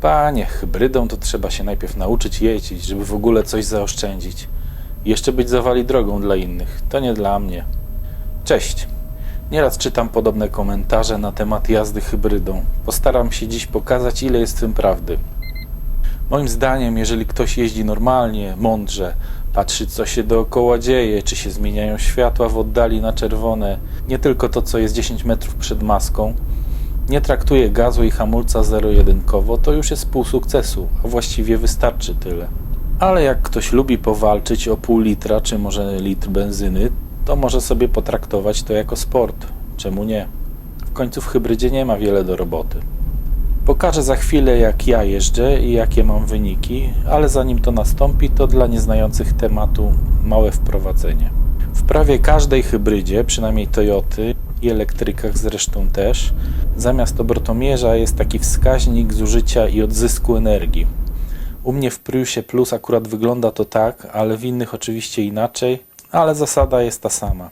Panie, hybrydą to trzeba się najpierw nauczyć jeździć, żeby w ogóle coś zaoszczędzić. Jeszcze być zawali drogą dla innych. To nie dla mnie. Cześć. Nieraz czytam podobne komentarze na temat jazdy hybrydą. Postaram się dziś pokazać, ile jest w tym prawdy. Moim zdaniem, jeżeli ktoś jeździ normalnie, mądrze, patrzy co się dookoła dzieje, czy się zmieniają światła w oddali na czerwone, nie tylko to, co jest 10 metrów przed maską, nie traktuje gazu i hamulca zero-jedynkowo, to już jest pół sukcesu, a właściwie wystarczy tyle. Ale jak ktoś lubi powalczyć o pół litra, czy może litr benzyny, to może sobie potraktować to jako sport. Czemu nie? W końcu w hybrydzie nie ma wiele do roboty. Pokażę za chwilę, jak ja jeżdżę i jakie mam wyniki, ale zanim to nastąpi, to dla nieznających tematu małe wprowadzenie. W prawie każdej hybrydzie, przynajmniej Toyoty i elektrykach zresztą też, zamiast obrotomierza jest taki wskaźnik zużycia i odzysku energii. U mnie w Priusie Plus akurat wygląda to tak, ale w innych oczywiście inaczej, ale zasada jest ta sama.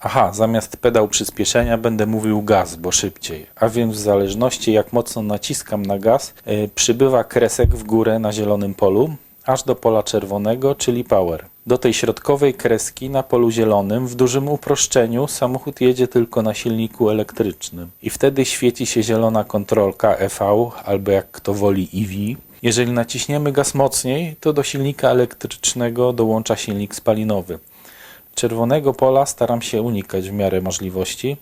Aha, zamiast pedał przyspieszenia będę mówił gaz, bo szybciej. A więc w zależności jak mocno naciskam na gaz, yy, przybywa kresek w górę na zielonym polu, aż do pola czerwonego, czyli power. Do tej środkowej kreski na polu zielonym w dużym uproszczeniu samochód jedzie tylko na silniku elektrycznym. I wtedy świeci się zielona kontrolka EV, albo jak kto woli EV. Jeżeli naciśniemy gaz mocniej, to do silnika elektrycznego dołącza silnik spalinowy. Czerwonego pola staram się unikać w miarę możliwości.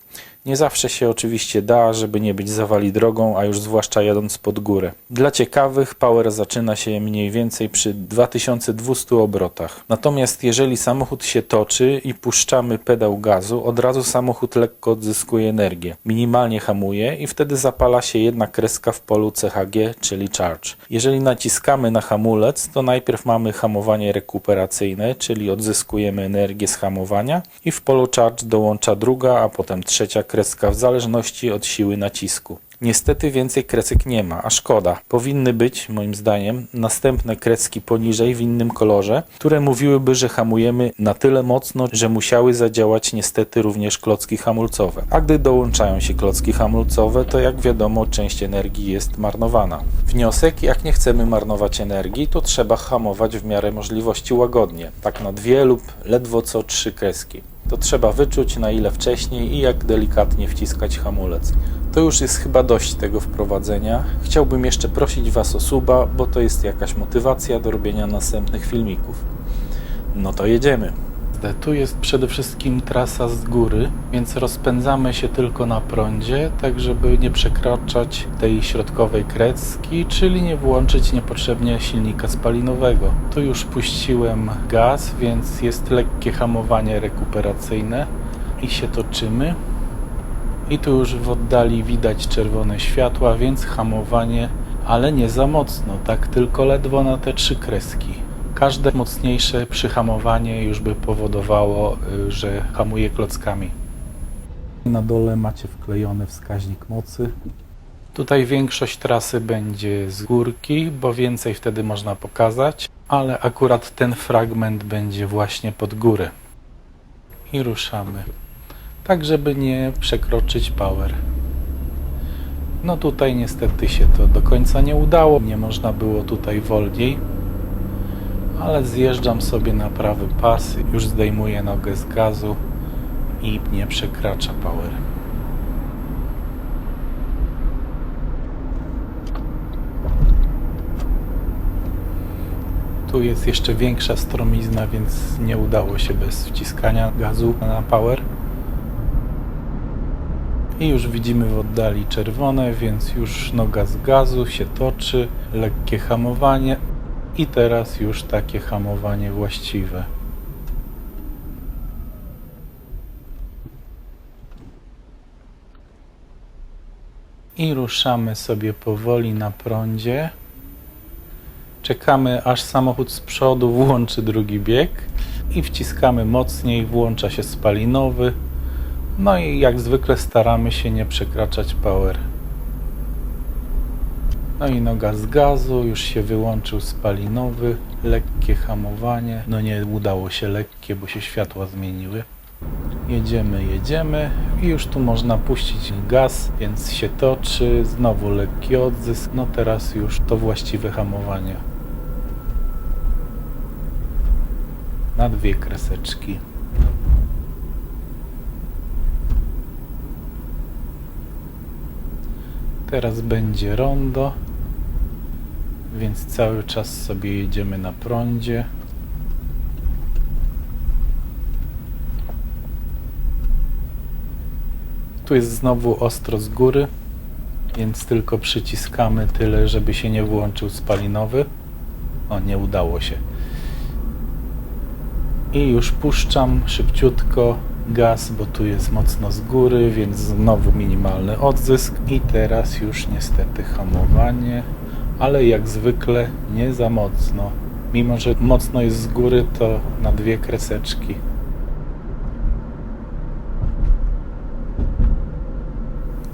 Nie zawsze się oczywiście da, żeby nie być zawali drogą, a już zwłaszcza jadąc pod górę. Dla ciekawych power zaczyna się mniej więcej przy 2200 obrotach. Natomiast jeżeli samochód się toczy i puszczamy pedał gazu, od razu samochód lekko odzyskuje energię. Minimalnie hamuje i wtedy zapala się jedna kreska w polu CHG, czyli charge. Jeżeli naciskamy na hamulec, to najpierw mamy hamowanie rekuperacyjne, czyli odzyskujemy energię z hamowania i w polu charge dołącza druga, a potem trzecia kreska w zależności od siły nacisku. Niestety więcej kresek nie ma, a szkoda. Powinny być, moim zdaniem, następne kreski poniżej w innym kolorze, które mówiłyby, że hamujemy na tyle mocno, że musiały zadziałać niestety również klocki hamulcowe. A gdy dołączają się klocki hamulcowe, to jak wiadomo, część energii jest marnowana. Wniosek, jak nie chcemy marnować energii, to trzeba hamować w miarę możliwości łagodnie, tak na dwie lub ledwo co trzy kreski to trzeba wyczuć na ile wcześniej i jak delikatnie wciskać hamulec. To już jest chyba dość tego wprowadzenia. Chciałbym jeszcze prosić Was o suba, bo to jest jakaś motywacja do robienia następnych filmików. No to jedziemy. Tu jest przede wszystkim trasa z góry, więc rozpędzamy się tylko na prądzie, tak żeby nie przekraczać tej środkowej krecki, czyli nie włączyć niepotrzebnie silnika spalinowego. Tu już puściłem gaz, więc jest lekkie hamowanie rekuperacyjne i się toczymy. I tu już w oddali widać czerwone światła, więc hamowanie, ale nie za mocno, tak tylko ledwo na te trzy kreski. Każde mocniejsze przyhamowanie już by powodowało, y, że hamuje klockami. Na dole macie wklejony wskaźnik mocy. Tutaj większość trasy będzie z górki, bo więcej wtedy można pokazać, ale akurat ten fragment będzie właśnie pod górę. I ruszamy. Tak, żeby nie przekroczyć power. No tutaj niestety się to do końca nie udało. Nie można było tutaj wolniej ale zjeżdżam sobie na prawy pas, już zdejmuję nogę z gazu i nie przekracza power. Tu jest jeszcze większa stromizna, więc nie udało się bez wciskania gazu na power. I już widzimy w oddali czerwone, więc już noga z gazu się toczy, lekkie hamowanie, i teraz już takie hamowanie właściwe. I ruszamy sobie powoli na prądzie. Czekamy aż samochód z przodu włączy drugi bieg i wciskamy mocniej, włącza się spalinowy. No i jak zwykle staramy się nie przekraczać power. No i noga z gazu, już się wyłączył spalinowy, lekkie hamowanie. No nie udało się lekkie, bo się światła zmieniły. Jedziemy, jedziemy i już tu można puścić gaz, więc się toczy, znowu lekki odzysk, no teraz już to właściwe hamowanie. Na dwie kreseczki. Teraz będzie rondo, więc cały czas sobie jedziemy na prądzie. Tu jest znowu ostro z góry, więc tylko przyciskamy tyle, żeby się nie włączył spalinowy. O, nie udało się. I już puszczam szybciutko gaz, bo tu jest mocno z góry, więc znowu minimalny odzysk. I teraz już niestety hamowanie, ale jak zwykle nie za mocno. Mimo, że mocno jest z góry, to na dwie kreseczki.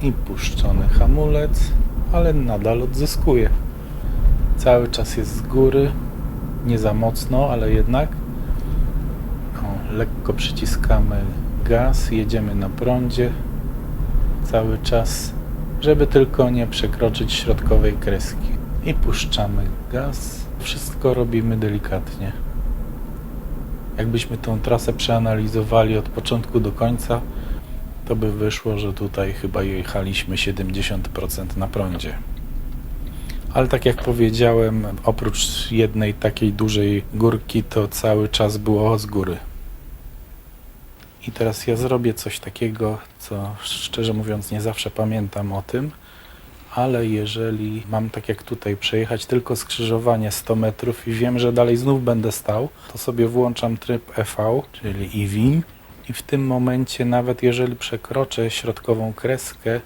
i puszczony hamulec, ale nadal odzyskuje. Cały czas jest z góry, nie za mocno, ale jednak. O, lekko przyciskamy gaz, jedziemy na prądzie cały czas, żeby tylko nie przekroczyć środkowej kreski. I puszczamy gaz. Wszystko robimy delikatnie. Jakbyśmy tą trasę przeanalizowali od początku do końca, to by wyszło, że tutaj chyba jechaliśmy 70% na prądzie. Ale tak jak powiedziałem, oprócz jednej takiej dużej górki, to cały czas było z góry. I teraz ja zrobię coś takiego, co szczerze mówiąc nie zawsze pamiętam o tym, ale jeżeli mam tak jak tutaj przejechać tylko skrzyżowanie 100 metrów i wiem, że dalej znów będę stał, to sobie włączam tryb EV, czyli EV i w tym momencie nawet jeżeli przekroczę środkową kreskę,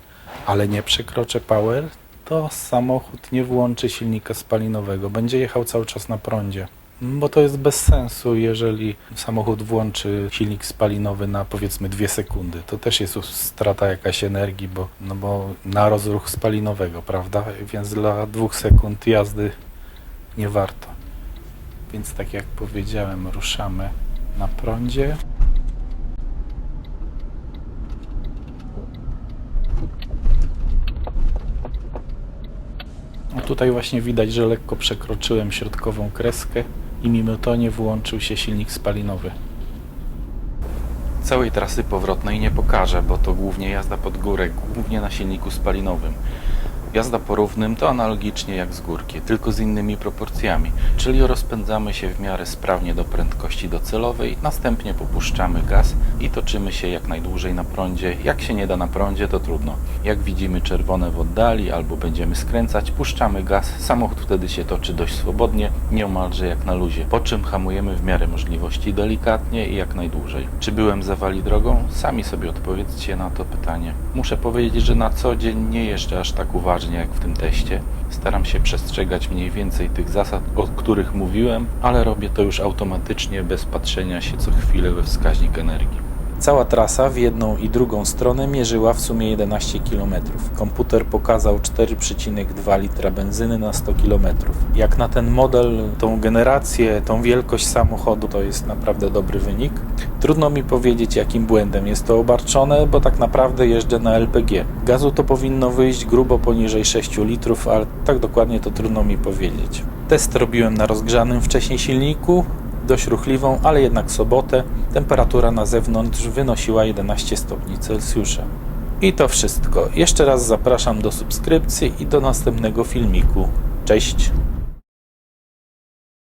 ale nie przekroczę power, to samochód nie włączy silnika spalinowego. Będzie jechał cały czas na prądzie. Bo to jest bez sensu, jeżeli samochód włączy silnik spalinowy na powiedzmy 2 sekundy. To też jest strata jakaś energii, bo, no bo na rozruch spalinowego, prawda? Więc dla dwóch sekund jazdy nie warto. Więc tak jak powiedziałem, ruszamy na prądzie. No tutaj właśnie widać, że lekko przekroczyłem środkową kreskę i mimo to nie włączył się silnik spalinowy. Całej trasy powrotnej nie pokażę, bo to głównie jazda pod górę, głównie na silniku spalinowym. Jazda po równym to analogicznie jak z górki, tylko z innymi proporcjami, czyli rozpędzamy się w miarę sprawnie do prędkości docelowej, następnie popuszczamy gaz i toczymy się jak najdłużej na prądzie. Jak się nie da na prądzie, to trudno. Jak widzimy czerwone w oddali albo będziemy skręcać, puszczamy gaz, samochód wtedy się toczy dość swobodnie, nieomalże jak na luzie, po czym hamujemy w miarę możliwości delikatnie i jak najdłużej. Czy byłem zawali drogą? Sami sobie odpowiedzcie na to pytanie. Muszę powiedzieć, że na co dzień nie jeżdżę aż tak jak w tym teście. Staram się przestrzegać mniej więcej tych zasad, o których mówiłem, ale robię to już automatycznie, bez patrzenia się co chwilę we wskaźnik energii. Cała trasa w jedną i drugą stronę mierzyła w sumie 11 km. Komputer pokazał 4,2 litra benzyny na 100 km. Jak na ten model, tą generację, tą wielkość samochodu, to jest naprawdę dobry wynik. Trudno mi powiedzieć, jakim błędem jest to obarczone, bo tak naprawdę jeżdżę na LPG. Gazu to powinno wyjść grubo poniżej 6 litrów, ale tak dokładnie to trudno mi powiedzieć. Test robiłem na rozgrzanym wcześniej silniku, dość ruchliwą, ale jednak sobotę. Temperatura na zewnątrz wynosiła 11 stopni Celsjusza. I to wszystko. Jeszcze raz zapraszam do subskrypcji i do następnego filmiku. Cześć!